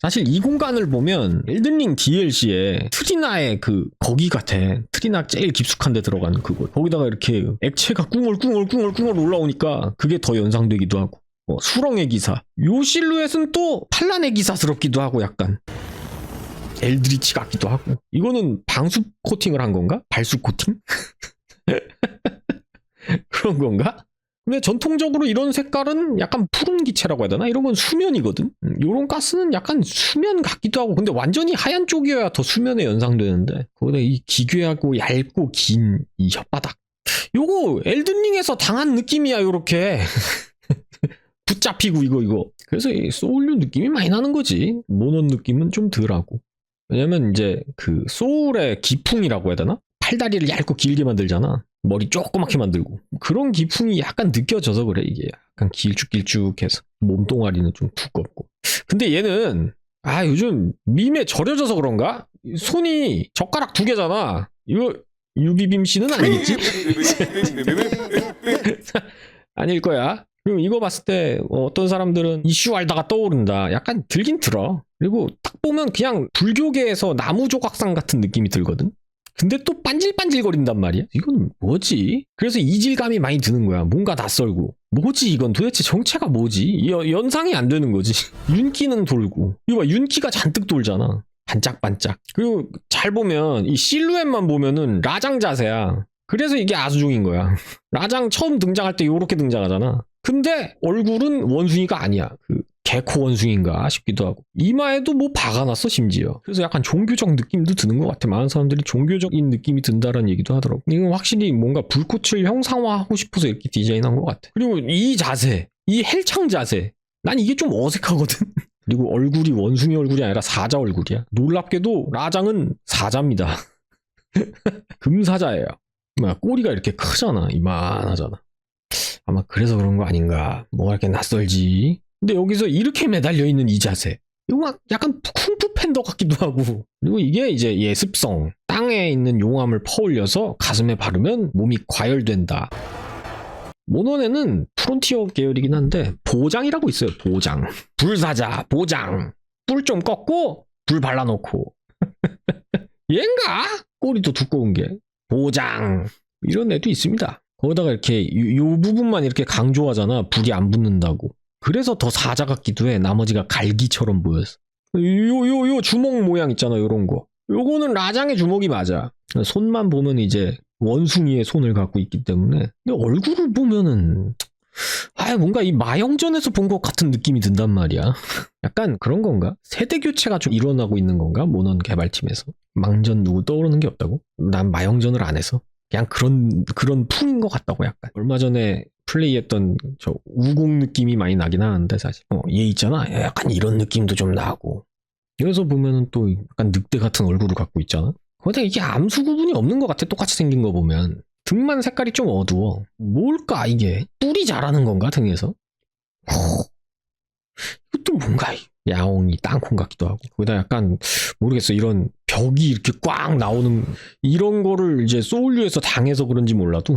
사실 이 공간을 보면 엘든링 DLC에 트리나의 그 거기 같아. 트리나 제일 깊숙한 데 들어간 그곳. 거기다가 이렇게 액체가 꿍얼꿍얼꿍얼꿍얼 올라오니까 그게 더 연상되기도 하고. 어, 수렁의 기사. 요 실루엣은 또 판란의 기사스럽기도 하고 약간. 엘드리치 같기도 하고. 이거는 방수 코팅을 한 건가? 발수 코팅? 그런 건가? 근데 전통적으로 이런 색깔은 약간 푸른 기체라고 해야 되나? 이런 건 수면이거든? 음, 요런 가스는 약간 수면 같기도 하고, 근데 완전히 하얀 쪽이어야 더 수면에 연상되는데, 거기다 이 기괴하고 얇고 긴 이 혓바닥. 요거 엘든링에서 당한 느낌이야, 요렇게. 붙잡히고 이거, 이거. 그래서 이 소울류 느낌이 많이 나는 거지. 모논 느낌은 좀 덜하고. 왜냐면 이제 그 소울의 기풍이라고 해야 되나? 팔다리를 얇고 길게 만들잖아. 머리 조그맣게 만들고. 그런 기풍이 약간 느껴져서 그래, 이게. 약간 길쭉길쭉해서. 몸뚱아리는 좀 두껍고. 근데 얘는, 아, 요즘 밈에 절여져서 그런가? 손이 젓가락 두 개잖아. 이거, 유비빔 씨는 아니겠지? 아닐 거야. 그리고 이거 봤을 때 어, 어떤 사람들은 이슈 알다가 떠오른다. 약간 들긴 들어. 그리고 딱 보면 그냥 불교계에서 나무 조각상 같은 느낌이 들거든. 근데 또 반질반질거린단 말이야. 이건 뭐지? 그래서 이질감이 많이 드는 거야. 뭔가 낯설고. 뭐지 이건 도대체 정체가 뭐지? 여- 연상이 안 되는 거지. 윤기는 돌고. 이거 봐 윤기가 잔뜩 돌잖아. 반짝반짝. 그리고 잘 보면 이 실루엣만 보면은 라장 자세야. 그래서 이게 아수종인 거야. 라장 처음 등장할 때 요렇게 등장하잖아. 근데 얼굴은 원숭이가 아니야. 그 개코 원숭인가 싶기도 하고 이마에도 뭐 박아 놨어 심지어. 그래서 약간 종교적 느낌도 드는 것 같아. 많은 사람들이 종교적인 느낌이 든다는 얘기도 하더라고. 이건 확실히 뭔가 불꽃을 형상화하고 싶어서 이렇게 디자인한 것 같아. 그리고 이 자세, 이 헬창 자세, 난 이게 좀 어색하거든. 그리고 얼굴이 원숭이 얼굴이 아니라 사자 얼굴이야. 놀랍게도 라장은 사자입니다. 금사자예요. 꼬리가 이렇게 크잖아. 이만하잖아. 아마 그래서 그런 거 아닌가. 뭐가 이렇게 낯설지. 근데 여기서 이렇게 매달려 있는 이 자세. 이거 막 약간 쿵푸 팬더 같기도 하고. 그리고 이게 이제 예습성. 땅에 있는 용암을 퍼올려서 가슴에 바르면 몸이 과열된다. 모논에는 프론티어 계열이긴 한데 보장이라고 있어요. 보장. 불 사자, 보장. 뿔 좀 꺾고 불 발라놓고. 얘인가? 꼬리도 두꺼운 게. 보장. 이런 애도 있습니다. 거기다가 이렇게 요, 요 부분만 이렇게 강조하잖아. 불이 안 붙는다고. 그래서 더 사자 같기도 해. 나머지가 갈기처럼 보였어. 요, 요, 요 주먹 모양 있잖아. 요런 거. 요거는 라장의 주먹이 맞아. 손만 보면 이제 원숭이의 손을 갖고 있기 때문에. 근데 얼굴을 보면은, 아 뭔가 이 마영전에서 본 것 같은 느낌이 든단 말이야. 약간 그런 건가? 세대 교체가 좀 일어나고 있는 건가? 모넌 개발팀에서. 망전 누구 떠오르는 게 없다고? 난 마영전을 안 해서. 그냥 그런 그런 풍인 것 같다고 약간. 얼마 전에 플레이했던 저 우공 느낌이 많이 나긴 하는데 사실. 어, 얘 있잖아. 약간 이런 느낌도 좀 나고. 여기서 보면은 또 약간 늑대 같은 얼굴을 갖고 있잖아? 근데 이게 암수 구분이 없는 것 같아 똑같이 생긴 거 보면. 등만 색깔이 좀 어두워. 뭘까 이게? 뿔이 자라는 건가 등에서? 호. 이것도 뭔가 야옹이 땅콩 같기도 하고. 거기다 약간 모르겠어. 이런 벽이 이렇게 꽉 나오는 이런 거를 이제 소울류에서 당해서 그런지 몰라도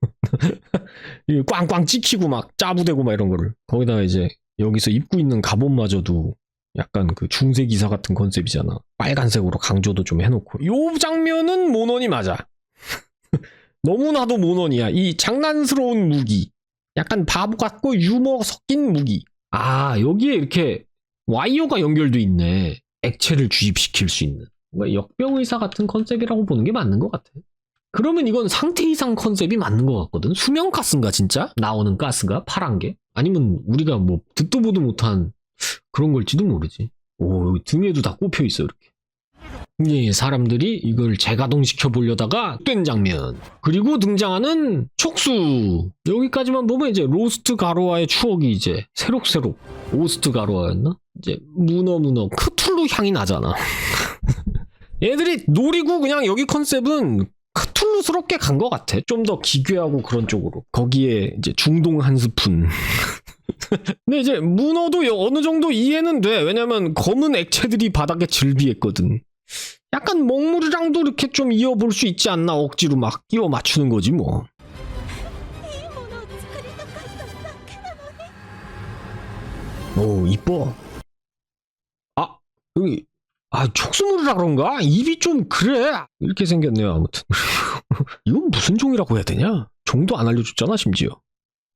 꽝꽝 찍히고 막 짜부대고 막 이런 거를. 거기다가 이제 여기서 입고 있는 갑옷마저도 약간 그 중세 기사 같은 컨셉이잖아. 빨간색으로 강조도 좀 해놓고. 요 장면은 모넌이 맞아. 너무나도 모넌이야. 이 장난스러운 무기. 약간 바보 같고 유머 섞인 무기 아 여기에 이렇게 와이어가 연결돼 있네 액체를 주입시킬 수 있는 뭔가 역병의사 같은 컨셉이라고 보는 게 맞는 것 같아. 그러면 이건 상태 이상 컨셉이 맞는 것 같거든. 수면 가스인가 진짜? 나오는 가스가 파란 게? 아니면 우리가 뭐 듣도 보도 못한 그런 걸지도 모르지. 오 등에도 다 꼽혀 있어 이렇게. 예, 사람들이 이걸 재가동시켜 보려다가 된 장면. 그리고 등장하는 촉수. 여기까지만 보면 이제 로스트 가로와의 추억이 이제 새록새록 오스트 가로와였나? 이제 문어 문어 크툴루 향이 나잖아. 얘들이 노리고 그냥 여기 컨셉은 크툴루스럽게 간 것 같아. 좀 더 기괴하고 그런 쪽으로. 거기에 이제 중동 한 스푼. 근데 이제 문어도 여- 어느 정도 이해는 돼. 왜냐면 검은 액체들이 바닥에 즐비했거든. 약간 먹무르장도 이렇게 좀 이어볼 수 있지 않나 억지로 막 끼워 맞추는 거지 뭐. 오 이뻐. 아 여기 아 촉수물이라 그런가? 입이 좀 그래 이렇게 생겼네요 아무튼. 이건 무슨 종이라고 해야 되냐? 종도 안 알려줬잖아 심지어.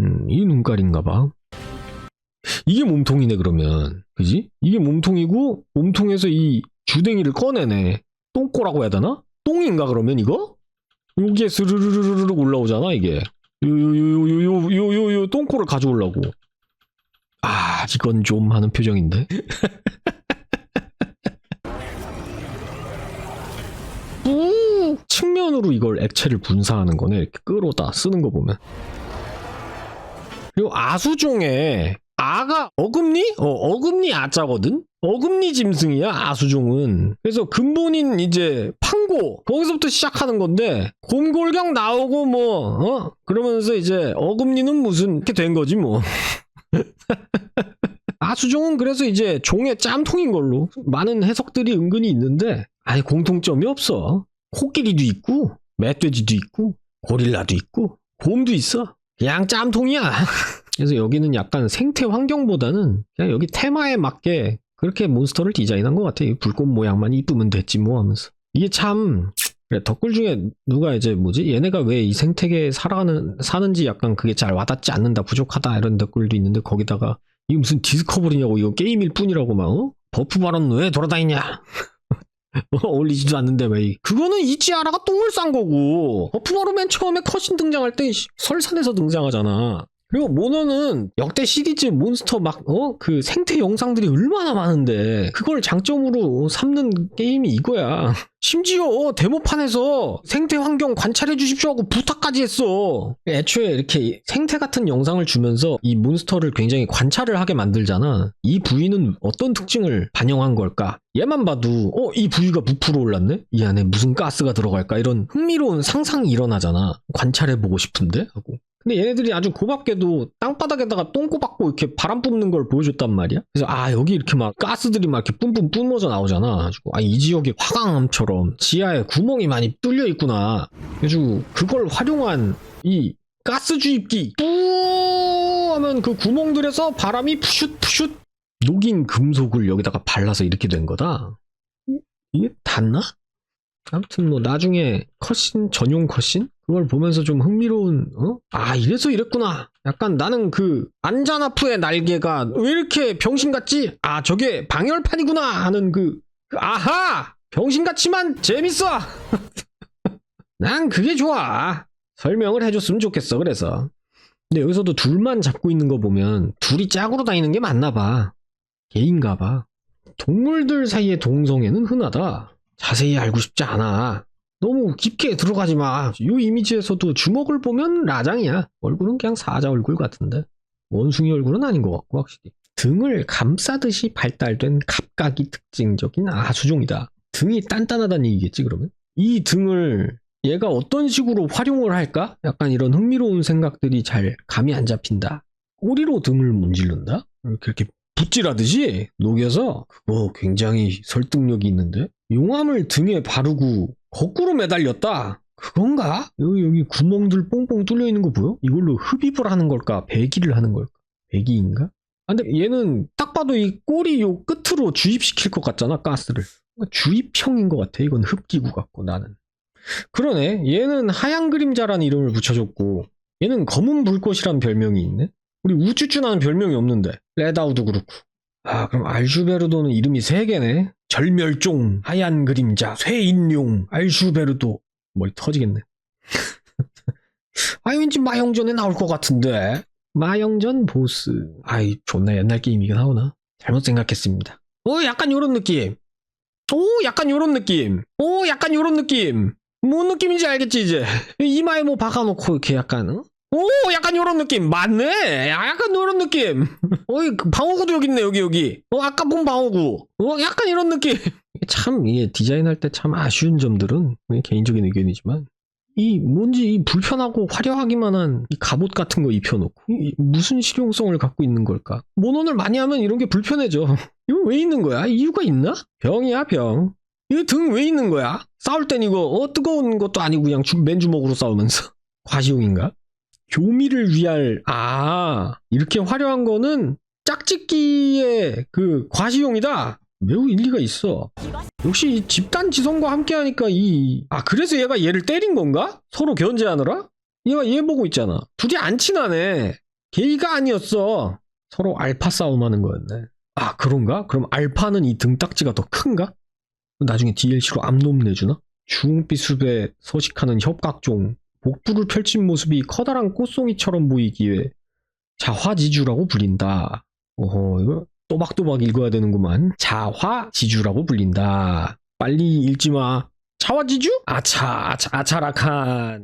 음이 눈깔인가봐. 이게 몸통이네 그러면 그지? 이게 몸통이고 몸통에서 이 주댕이를 꺼내네 똥꼬라고 해야 되나? 똥인가 그러면 이거? 여기에 스르르르르르 올라오잖아 이게 요요요요요요요 똥꼬를 가져오려고 아 이건 좀 하는 표정인데 우! 측면으로 이걸 액체를 분사하는 거네 이렇게 끌어다 쓰는 거 보면 그리고 아수종에 아가 어금니? 어, 어금니 아자거든? 어금니 짐승이야 아수종은. 그래서 근본인 이제 판고 거기서부터 시작하는 건데 곰골경 나오고 뭐 어? 그러면서 이제 어금니는 무슨 이렇게 된 거지 뭐. 아수종은 그래서 이제 종의 짬통인 걸로 많은 해석들이 은근히 있는데 아니 공통점이 없어. 코끼리도 있고 멧돼지도 있고 고릴라도 있고 곰도 있어. 그냥 짬통이야. 그래서 여기는 약간 생태 환경보다는 그냥 여기 테마에 맞게 그렇게 몬스터를 디자인한 것 같아 이 불꽃 모양만 이쁘면 됐지 뭐 하면서. 이게 참 그래, 덕글 중에 누가 이제 뭐지? 얘네가 왜 이 생태계에 살아가는 사는지 약간 그게 잘 와닿지 않는다 부족하다 이런 댓글도 있는데 거기다가 이게 무슨 디스커버리냐고 이거 게임일 뿐이라고 막 어? 버프 발언 왜 돌아다니냐? 어, 어울리지도 않는데 왜 이- 그거는 이지아라가 똥을 싼 거고. 버프 바로 맨 처음에 컷신 등장할 때 씨, 설산에서 등장하잖아 그리고 모노는 역대 시리즈 몬스터 막, 어? 그 생태 영상들이 얼마나 많은데, 그걸 장점으로 삼는 게임이 이거야. 심지어 데모판에서 생태 환경 관찰해 주십시오 하고 부탁까지 했어. 애초에 이렇게 생태 같은 영상을 주면서 이 몬스터를 굉장히 관찰을 하게 만들잖아. 이 부위는 어떤 특징을 반영한 걸까? 얘만 봐도, 어, 이 부위가 부풀어 올랐네? 이 안에 무슨 가스가 들어갈까? 이런 흥미로운 상상이 일어나잖아. 관찰해 보고 싶은데? 하고. 근데 얘네들이 아주 고맙게도 땅바닥에다가 똥꼬 박고 이렇게 바람 뿜는 걸 보여줬단 말이야. 그래서 아 여기 이렇게 막 가스들이 막 이렇게 뿜뿜 뿜어져 나오잖아. 아이 지역이 화강암처럼 지하에 구멍이 많이 뚫려 있구나. 그래가지고 그걸 활용한 이 가스 주입기 뿌 하면 그 구멍들에서 바람이 푸슛 푸슛 녹인 금속을 여기다가 발라서 이렇게 된 거다. 이게 닿나? 아무튼 뭐 나중에 컷신 전용 컷신 그걸 보면서 좀 흥미로운 어? 아 이래서 이랬구나. 약간 나는 그 안자나프의 날개가 왜 이렇게 병신 같지? 아 저게 방열판이구나 하는 그, 그 아하! 병신 같지만 재밌어! 난 그게 좋아. 설명을 해줬으면 좋겠어 그래서. 근데 여기서도 둘만 잡고 있는 거 보면 둘이 짝으로 다니는 게 맞나 봐. 개인가 봐. 동물들 사이의 동성애는 흔하다. 자세히 알고 싶지 않아. 너무 깊게 들어가지 마. 이 이미지에서도 주먹을 보면 라장이야. 얼굴은 그냥 사자 얼굴 같은데. 원숭이 얼굴은 아닌 것 같고, 확실히. 등을 감싸듯이 발달된 갑각이 특징적인 아수종이다. 등이 단단하다는 얘기겠지, 그러면? 이 등을 얘가 어떤 식으로 활용을 할까? 약간 이런 흥미로운 생각들이 잘 감이 안 잡힌다. 꼬리로 등을 문지른다? 이렇게, 이렇게 붓질하듯이 녹여서 그거 굉장히 설득력이 있는데 용암을 등에 바르고 거꾸로 매달렸다 그건가? 여기 여기 구멍들 뽕뽕 뚫려 있는 거 보여? 이걸로 흡입을 하는 걸까? 배기를 하는 걸까? 배기인가? 아, 근데 얘는 딱 봐도 이 꼬리 요 끝으로 주입시킬 것 같잖아 가스를 주입형인 것 같아 이건 흡기구 같고 나는 그러네 얘는 하얀 그림자라는 이름을 붙여줬고 얘는 검은 불꽃이란 별명이 있네 우리 우쭈쭈나는 별명이 없는데 레다우도 그렇고 아 그럼 알슈베르도는 이름이 세 개네 절멸종 하얀 그림자 쇠인룡 알슈베르도. 머리 터지겠네. 아 왠지 마영전에 나올 것 같은데. 마영전 보스. 아이 존나 옛날 게임이긴 하구나. 잘못 생각했습니다. 어 약간 요런 느낌. 오 약간 요런 느낌. 오 약간 요런 느낌. 뭔 느낌인지 알겠지 이제? 이마에 뭐 박아놓고 이렇게 약간 어? 오 약간 요런 느낌. 맞네. 아, 약간 요런 느낌. 어이 그 방어구도 여기 있네 여기 여기. 어 아까 본 방어구. 어 약간 이런 느낌. 참 이게 디자인할 때 참 아쉬운 점들은 개인적인 의견이지만 이 뭔지 이 불편하고 화려하기만 한 이 갑옷 같은 거 입혀놓고 이 무슨 실용성을 갖고 있는 걸까? 모논을 많이 하면 이런 게 불편해져. 이거 왜 있는 거야? 이유가 있나? 병이야 병. 이거 등 왜 있는 거야? 싸울 땐 이거 어 뜨거운 것도 아니고 그냥 주- 맨주먹으로 싸우면서. 과시용인가 교미를 위할 아 이렇게 화려한 거는 짝짓기의 그 과시용이다 매우 일리가 있어. 역시 이 집단 지성과 함께 하니까 이... 아 그래서 얘가 얘를 때린 건가? 서로 견제하느라? 얘가 얘 보고 있잖아. 둘이 안 친하네. 게이가 아니었어. 서로 알파 싸움 하는 거였네. 아 그런가? 그럼 알파는 이 등딱지가 더 큰가? 나중에 DLC로 암놈 내주나? 주홍빛 숲에 서식하는 협각종 복부를 펼친 모습이 커다란 꽃송이처럼 보이기에 자화지주라고 불린다. 오호 이거 또박또박 읽어야 되는구만. 자화지주라고 불린다. 빨리 읽지 마. 자화지주? 아차 아차 아차라칸